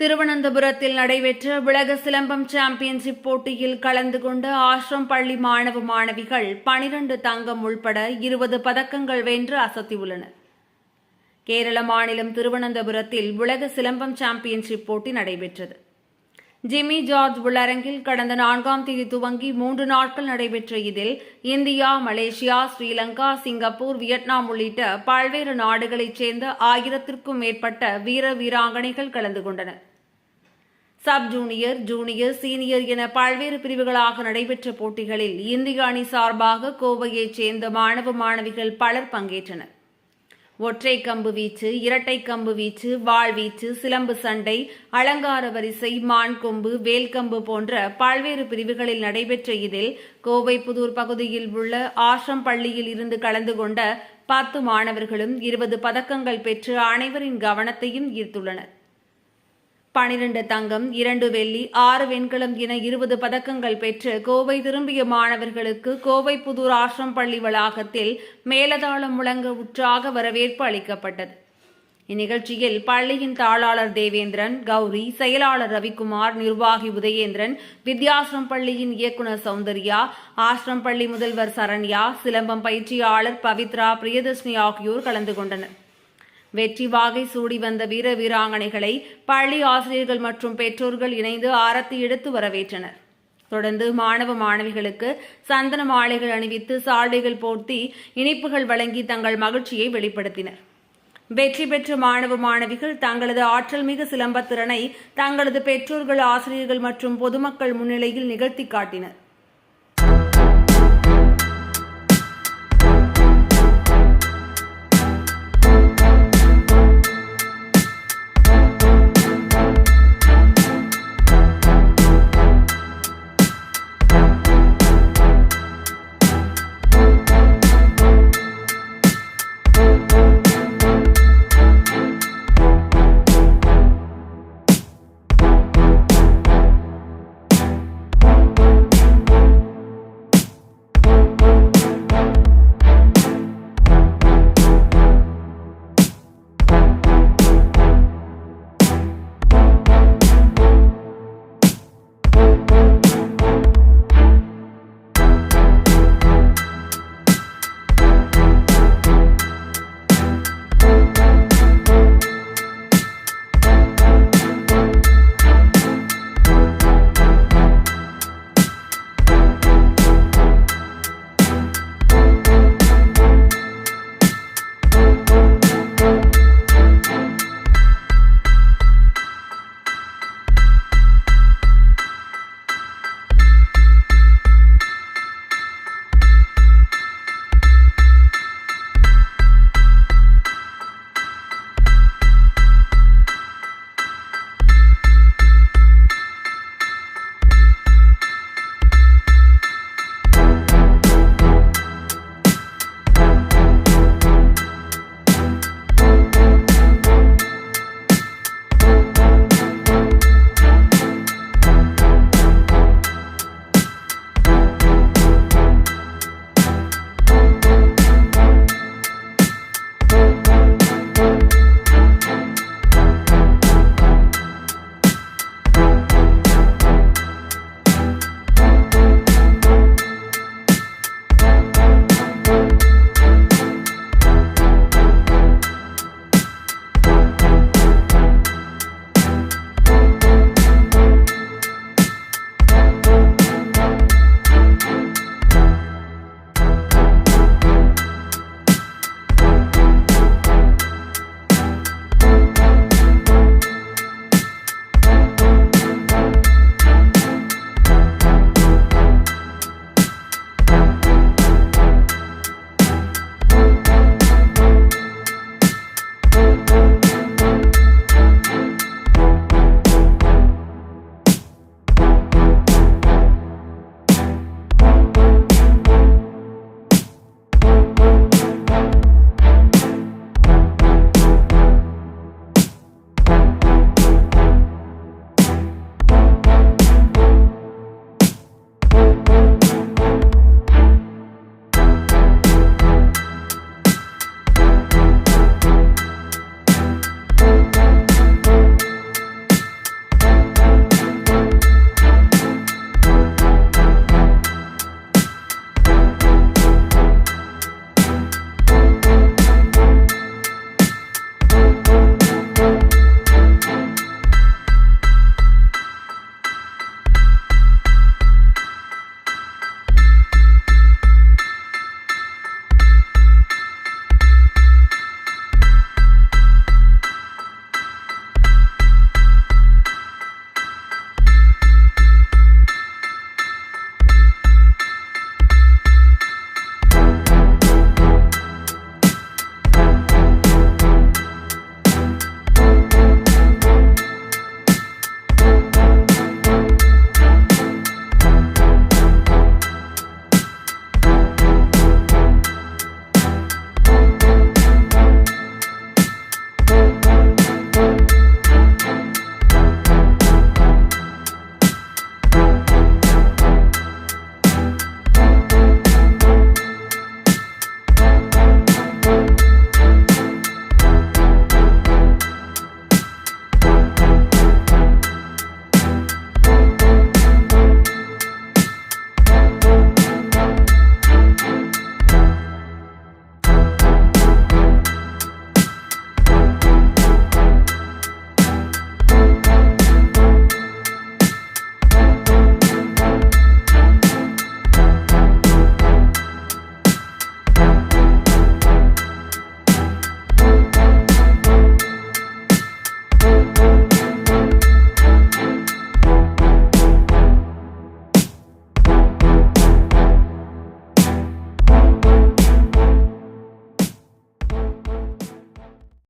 திருவனந்தபுரத்தில் நடைபெற்ற உலக சிலம்பம் சாம்பியன்ஷிப் போட்டியில் கலந்து கொண்ட ஆசிரம் பள்ளி மாணவ மாணவிகள் பனிரண்டு தங்கம் உள்பட இருபது பதக்கங்கள் வென்று அசத்தியுள்ளனர் கேரள மாநிலம் திருவனந்தபுரத்தில் உலக சிலம்பம் சாம்பியன்ஷிப் போட்டி நடைபெற்றது. ஜிம்மி ஜார்ஜ் உள்ளரங்கில் கடந்த நான்காம் தேதி துவங்கி மூன்று நாட்கள் நடைபெற்ற இதில் India Malaysia Sri Lanka Singapore Vietnam உள்ளிட்ட பல்வேறு நாடுகளைச் சேர்ந்த ஆயிரத்திற்கும் மேற்பட்ட வீர வீராங்கனைகள் கலந்து கொண்டனர். சப் ஜூனியர் ஜூனியர் சீனியர் என பல்வேறு பிரிவுகளாக நடைபெற்ற போட்டிகளில் இந்திய அணி சார்பாக கோவையைச் சேர்ந்த மாணவ மாணவிகள் பலர் பங்கேற்றனர். ஒற்றை கம்பு வீச்சு இரட்டை கம்பு வீச்சு வாழ்வீச்சு சிலம்பு சண்டை அலங்கார வரிசை மான் கொம்பு வேல்கம்பு போன்ற பல்வேறு பிரிவுகளில் நடைபெற்ற இதில் கோவை புதூர் பகுதியில் உள்ள ஆசிரம் பள்ளியில் இருந்து கலந்து கொண்ட பத்து மாணவர்களும் இருபது பதக்கங்கள் பெற்று அனைவரின் கவனத்தையும் ஈர்த்துள்ளனர். பனிரெண்டு தங்கம் இரண்டு வெள்ளி ஆறு வெண்கலம் என இருபது பதக்கங்கள் பெற்று கோவை திரும்பிய மாணவர்களுக்கு கோவை புதூர் ஆசிரம் பள்ளி வளாகத்தில் மேலதாளம் முழங்க உற்றாக வரவேற்பு அளிக்கப்பட்டது. இந்நிகழ்ச்சியில் பள்ளியின் தாளாளர் தேவேந்திரன் கௌரி செயலாளர் ரவிக்குமார் நிர்வாகி உதயேந்திரன் வித்யாசிரம் பள்ளியின் இயக்குநர் சௌந்தர்யா ஆசிரம் பள்ளி முதல்வர் சரண்யா சிலம்பம் பயிற்சியாளர் பவித்ரா பிரியதர்ஷினி ஆகியோர் கலந்து கொண்டனர். வெற்றி வாகை சூடி வந்த வீர வீராங்கனைகளை பள்ளி ஆசிரியர்கள் மற்றும் பெற்றோர்கள் இணைந்து ஆரத்தி எடுத்து வரவேற்றனர். தொடர்ந்து மாணவ மாணவிகளுக்கு சந்தன மாலைகள் அணிவித்து சால்வைகள் போர்த்தி இனிப்புகள் வழங்கி தங்கள் மகிழ்ச்சியை வெளிப்படுத்தினர். வெற்றி பெற்ற மாணவ மாணவிகள் தங்களது ஆற்றல் மிகு சிலம்பத்திறனை தங்களது பெற்றோர்கள் ஆசிரியர்கள் மற்றும் பொதுமக்கள் முன்னிலையில் நிகழ்த்தி காட்டினர்.